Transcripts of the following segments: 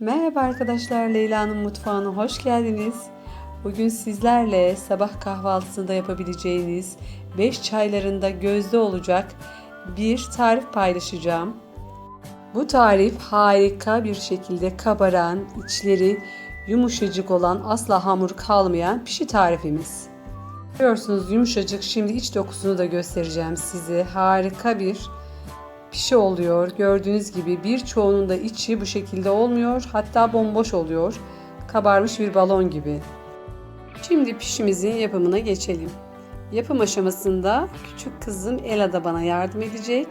Merhaba arkadaşlar, Leyla'nın mutfağına hoş geldiniz. Bugün sizlerle sabah kahvaltısında yapabileceğiniz 5 çaylarında gözde olacak bir tarif paylaşacağım. Bu tarif harika bir şekilde kabaran, içleri yumuşacık olan, asla hamur kalmayan pişi tarifimiz. Görüyorsunuz yumuşacık. Şimdi iç dokusunu da göstereceğim size. Harika bir pişi oluyor. Gördüğünüz gibi birçoğunun da içi bu şekilde olmuyor. Hatta bomboş oluyor. Kabarmış bir balon gibi. Şimdi pişimizin yapımına geçelim. Yapım aşamasında küçük kızım Ela da bana yardım edecek.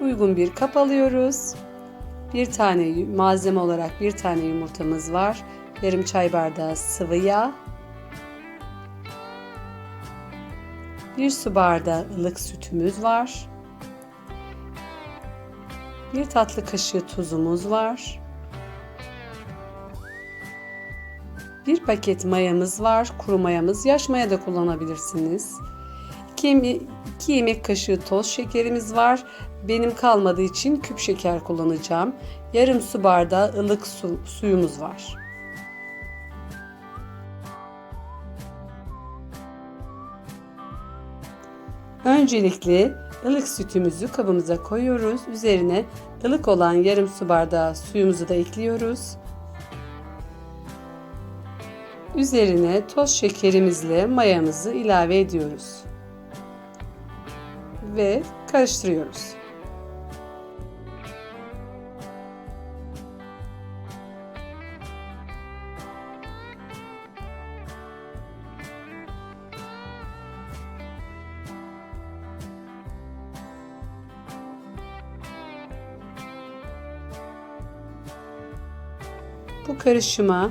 Uygun bir kap alıyoruz. Bir tane malzeme olarak bir tane yumurtamız var. Yarım çay bardağı sıvı yağ. Bir su bardağı ılık sütümüz var. Bir tatlı kaşığı tuzumuz var. Bir paket mayamız var. Kuru mayamız. Yaş maya da kullanabilirsiniz. 2 yemek kaşığı toz şekerimiz var. Benim kalmadığı için küp şeker kullanacağım. Yarım su bardağı ılık su, suyumuz var. Öncelikle ılık sütümüzü kabımıza koyuyoruz. Üzerine ılık olan yarım su bardağı suyumuzu da ekliyoruz. Üzerine toz şekerimizle mayamızı ilave ediyoruz. Ve karıştırıyoruz. Bu karışıma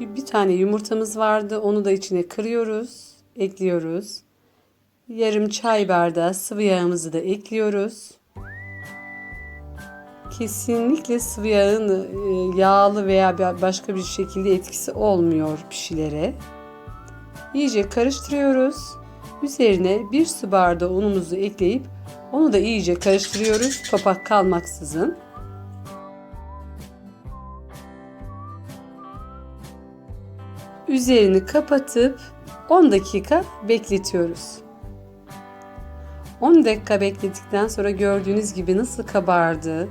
bir tane yumurtamız vardı. Onu da içine kırıyoruz, ekliyoruz. Yarım çay bardağı sıvı yağımızı da ekliyoruz. Kesinlikle sıvı yağın e, yağlı veya başka bir şekilde etkisi olmuyor pişilere. İyice karıştırıyoruz. Üzerine bir su bardağı unumuzu ekleyip onu da iyice karıştırıyoruz topak kalmaksızın. Üzerini kapatıp 10 dakika bekletiyoruz. 10 dakika bekledikten sonra gördüğünüz gibi nasıl kabardı.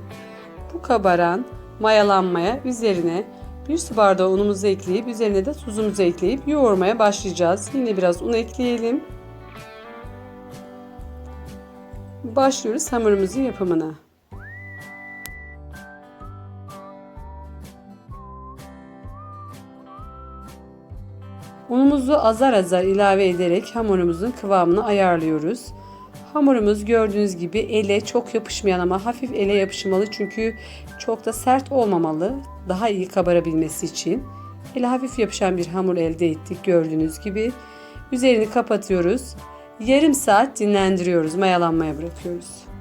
Bu kabaran mayalanmaya üzerine bir su bardağı unumuzu ekleyip üzerine de tuzumuzu ekleyip yoğurmaya başlayacağız. Yine biraz un ekleyelim. Başlıyoruz hamurumuzun yapımına. Unumuzu azar azar ilave ederek hamurumuzun kıvamını ayarlıyoruz. Hamurumuz gördüğünüz gibi ele çok yapışmayan ama hafif ele yapışmalı çünkü çok da sert olmamalı. Daha iyi kabarabilmesi için. Ele hafif yapışan bir hamur elde ettik gördüğünüz gibi. Üzerini kapatıyoruz. Yarım saat dinlendiriyoruz. Mayalanmaya bırakıyoruz.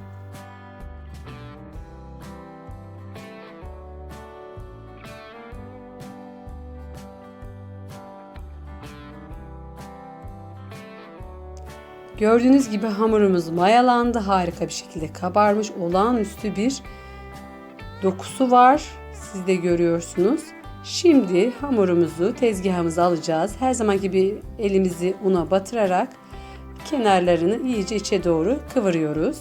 Gördüğünüz gibi hamurumuz mayalandı. Harika bir şekilde kabarmış. Olağanüstü bir dokusu var. Siz de görüyorsunuz. Şimdi hamurumuzu tezgahımıza alacağız. Her zaman gibi elimizi una batırarak kenarlarını iyice içe doğru kıvırıyoruz.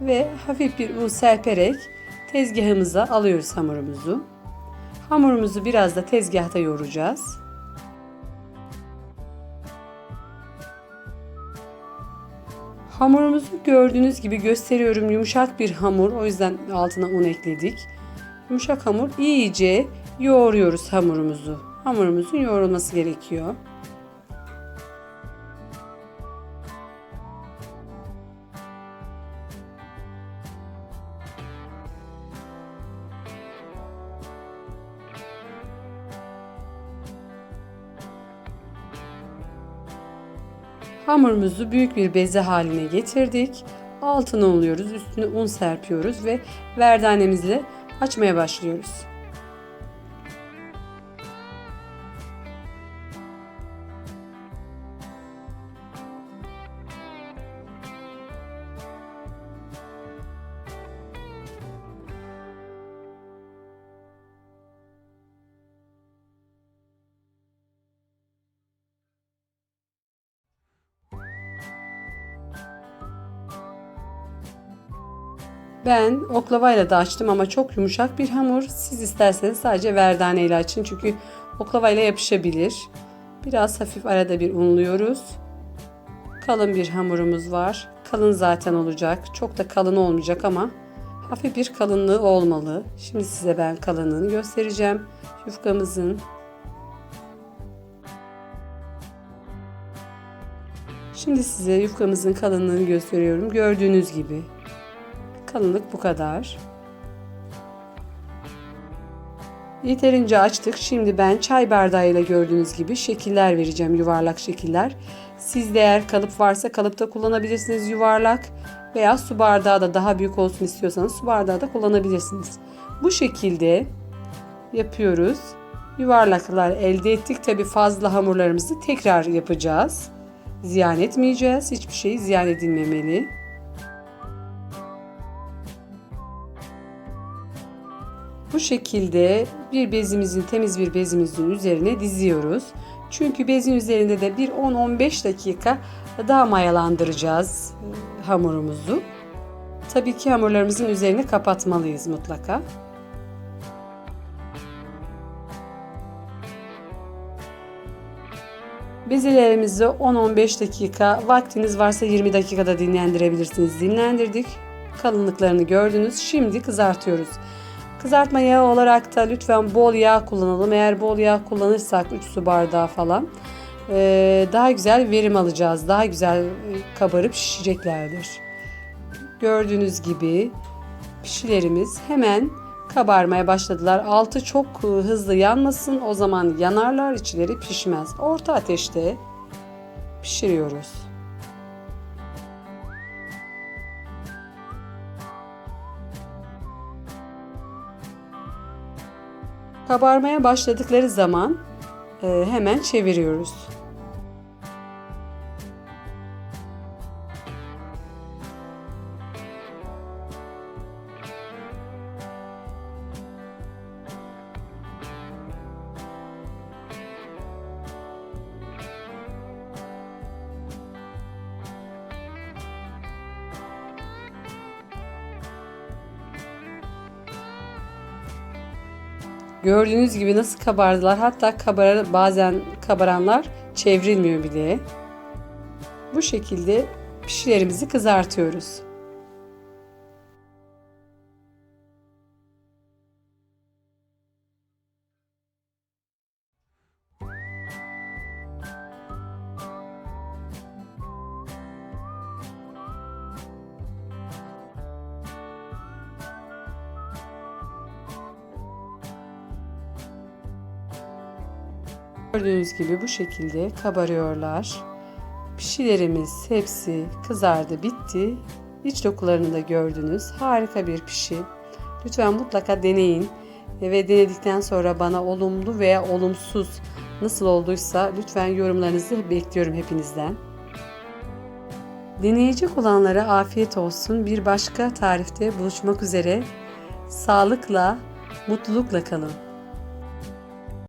Ve hafif bir un serperek tezgahımıza alıyoruz hamurumuzu. Hamurumuzu biraz da tezgahta yoğuracağız. Hamurumuzu gördüğünüz gibi gösteriyorum yumuşak bir hamur. O yüzden altına un ekledik. Yumuşak hamur iyice yoğuruyoruz hamurumuzu. Hamurumuzun yoğrulması gerekiyor. Hamurumuzu büyük bir beze haline getirdik. Altını oluyoruz, üstüne un serpiyoruz ve verdanemizle açmaya başlıyoruz. Ben oklavayla da açtım ama çok yumuşak bir hamur. Siz isterseniz sadece verdane ile açın çünkü oklavayla yapışabilir. Biraz hafif arada bir unluyoruz. Kalın bir hamurumuz var. Kalın zaten olacak. Çok da kalın olmayacak ama hafif bir kalınlığı olmalı. Şimdi size ben kalınlığını göstereceğim. Yufkamızın Şimdi size yufkamızın kalınlığını gösteriyorum. Gördüğünüz gibi. Kalınlık bu kadar. Yeterince açtık. Şimdi ben çay bardağıyla gördüğünüz gibi şekiller vereceğim. Yuvarlak şekiller. Sizde eğer kalıp varsa kalıpta kullanabilirsiniz yuvarlak. Veya su bardağı da daha büyük olsun istiyorsanız su bardağı da kullanabilirsiniz. Bu şekilde yapıyoruz. Yuvarlaklar elde ettik. Tabi fazla hamurlarımızı tekrar yapacağız. Ziyan etmeyeceğiz. Hiçbir şey ziyan edilmemeli. Bu şekilde bir bezimizin temiz bir bezimizin üzerine diziyoruz. Çünkü bezin üzerinde de bir 10-15 dakika daha mayalandıracağız e, hamurumuzu. Tabii ki hamurlarımızın üzerini kapatmalıyız mutlaka. Bezelerimizi 10-15 dakika, vaktiniz varsa 20 dakikada dinlendirebilirsiniz. Dinlendirdik. Kalınlıklarını gördünüz. Şimdi kızartıyoruz. Kızartma yağı olarak da lütfen bol yağ kullanalım. Eğer bol yağ kullanırsak 3 su bardağı falan daha güzel verim alacağız. Daha güzel kabarıp şişeceklerdir. Gördüğünüz gibi pişilerimiz hemen kabarmaya başladılar. Altı çok hızlı yanmasın. O zaman yanarlar, içleri pişmez. Orta ateşte pişiriyoruz. Kabarmaya başladıkları zaman e, hemen çeviriyoruz. Gördüğünüz gibi nasıl kabardılar. Hatta kabar bazen kabaranlar çevrilmiyor bile. Bu şekilde pişilerimizi kızartıyoruz. Gördüğünüz gibi bu şekilde kabarıyorlar. Pişilerimiz hepsi kızardı, bitti. İç dokularını da gördünüz. Harika bir pişi. Lütfen mutlaka deneyin ve denedikten sonra bana olumlu veya olumsuz nasıl olduysa lütfen yorumlarınızı bekliyorum hepinizden. Deneyecek olanlara afiyet olsun. Bir başka tarifte buluşmak üzere. Sağlıkla, mutlulukla kalın.